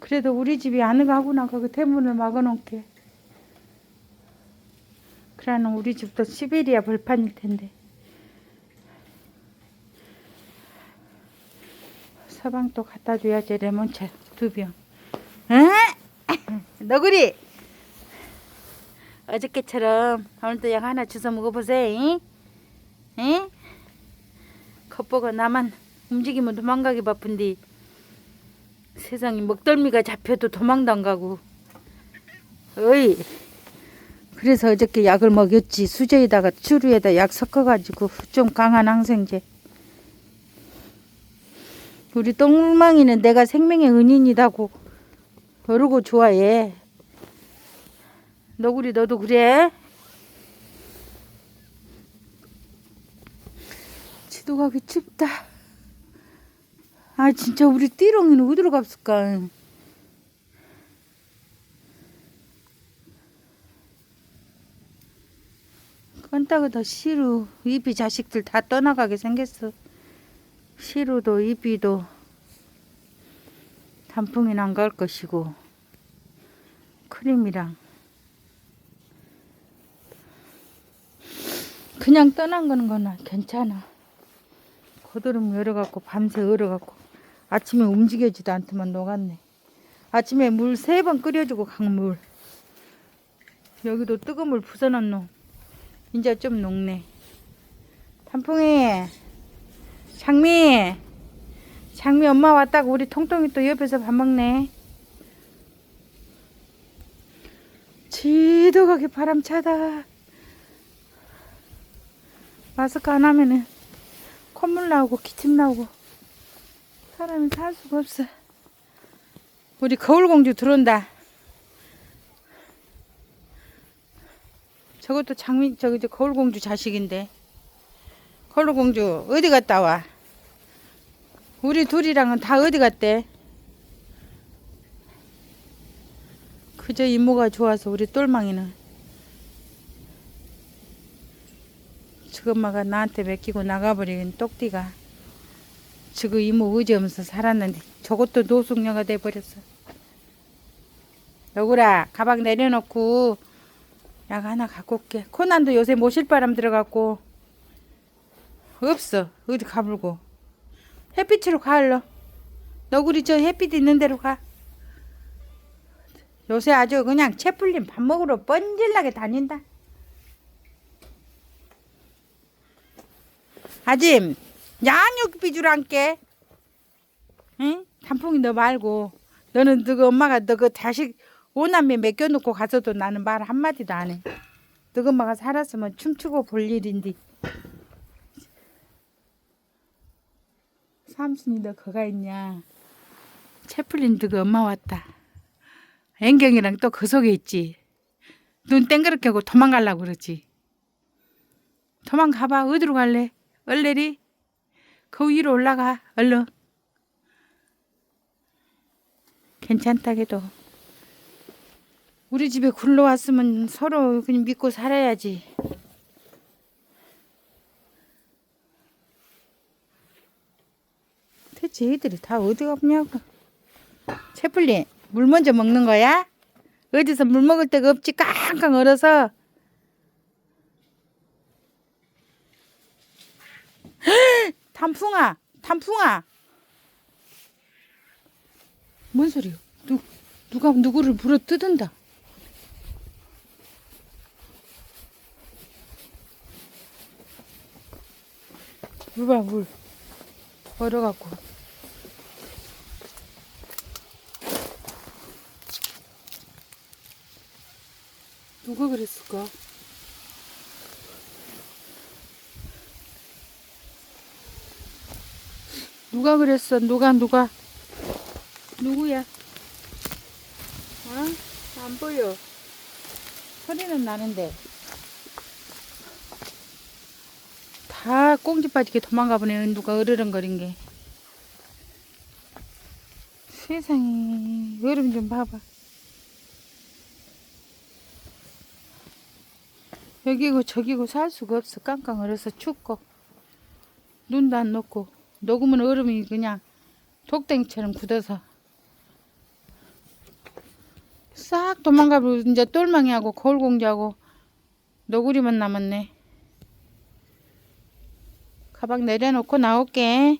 그래도 우리 집이 안 가구나 거기 대문을 막아놓게. 그러는 우리 집도 시베리아 벌판일 텐데. 서방도 갖다 줘야지 레몬차 두 병. 응? 너구리. 어저께처럼 오늘도 약 하나 주워 먹어보세요. 응? 응? 겉보고 나만 움직이면 도망가기 바쁜데 세상에 먹덜미가 잡혀도 도망도 안 가고. 어이. 그래서 어저께 약을 먹였지. 수저에다가 추루에다 약 섞어가지고 좀 강한 항생제. 우리 똥망이는 내가 생명의 은인이라고 모르고 좋아해. 너구리 너도 그래? 지도 가기 춥다. 아 진짜 우리 띠롱이는 어디로 갔을까? 깐따그다 시루 이비 자식들 다 떠나가게 생겼어. 시루도 이비도 단풍이는 안 갈 것이고 크림이랑 그냥 떠난 거는 거나 괜찮아. 고드름 열어갖고 밤새 얼어갖고 아침에 움직여지도 않더만 녹았네. 아침에 물 세 번 끓여주고 강물. 여기도 뜨거운 물 부숴놓은 놈. 이제 좀 녹네. 단풍이, 장미, 장미 엄마 왔다고 우리 통통이 또 옆에서 밥 먹네. 지도가게 바람 차다. 마스크 안 하면은 콧물 나오고 기침 나오고 사람이 살 수가 없어. 우리 거울공주 들어온다. 저것도 장미 저기 저 거울공주 자식인데. 거울공주 어디 갔다 와? 우리 둘이랑은 다 어디 갔대? 그저 이모가 좋아서 우리 똘망이는 저 엄마가 나한테 맡기고 나가버린 똑띠가 지금 이모 의지하면서 살았는데 저것도 노숙녀가 돼버렸어. 여구라 가방 내려놓고 약 하나 갖고 올게. 코난도 요새 모실바람 들어갔고 없어. 어디 가불고. 햇빛으로 가을러. 너구리 저 햇빛 있는 데로 가. 요새 아주 그냥 채풀림 밥 먹으러 뻔질나게 다닌다. 아짐 양육 비주로 함께 응? 단풍이 너 말고. 너는 너그 엄마가 너 그 자식 오남매 맡겨놓고 가서도 나는 말 한마디도 안 해. 너그 엄마가 살았으면 춤추고 볼 일인데. 삼순이 너 거가 있냐? 채플린 너그 엄마 왔다. 앵경이랑 또 그 속에 있지. 눈 땡그랗게 하고 도망가려고 그러지. 도망가봐. 어디로 갈래? 얼레리 그 위로 올라가 얼른. 괜찮다 해도. 우리 집에 굴러왔으면 서로 그냥 믿고 살아야지. 대체 애들이 다 어디 갔냐고. 채플린 물 먼저 먹는 거야? 어디서 물 먹을 데가 없지. 깡깡 얼어서 단풍아, 단풍아. 뭔 소리야? 누 누가 누구를 물어 뜯은다. 물 봐, 물. 얼어갖고. 누가 그랬을까? 누가 그랬어? 누가 누가? 누구야? 어? 안 보여. 소리는 나는데. 다 꽁지 빠지게 도망가 보네. 누가 으르렁거린 게. 세상에. 여름 좀 봐봐. 여기고 저기고 살 수가 없어. 깡깡 얼어서 춥고. 눈도 안 녹고. 녹으면 얼음이 그냥 독댕처럼 굳어서 싹 도망가고 이제 똘망이하고 거울공주하고 너구리만 남았네. 가방 내려놓고 나올게.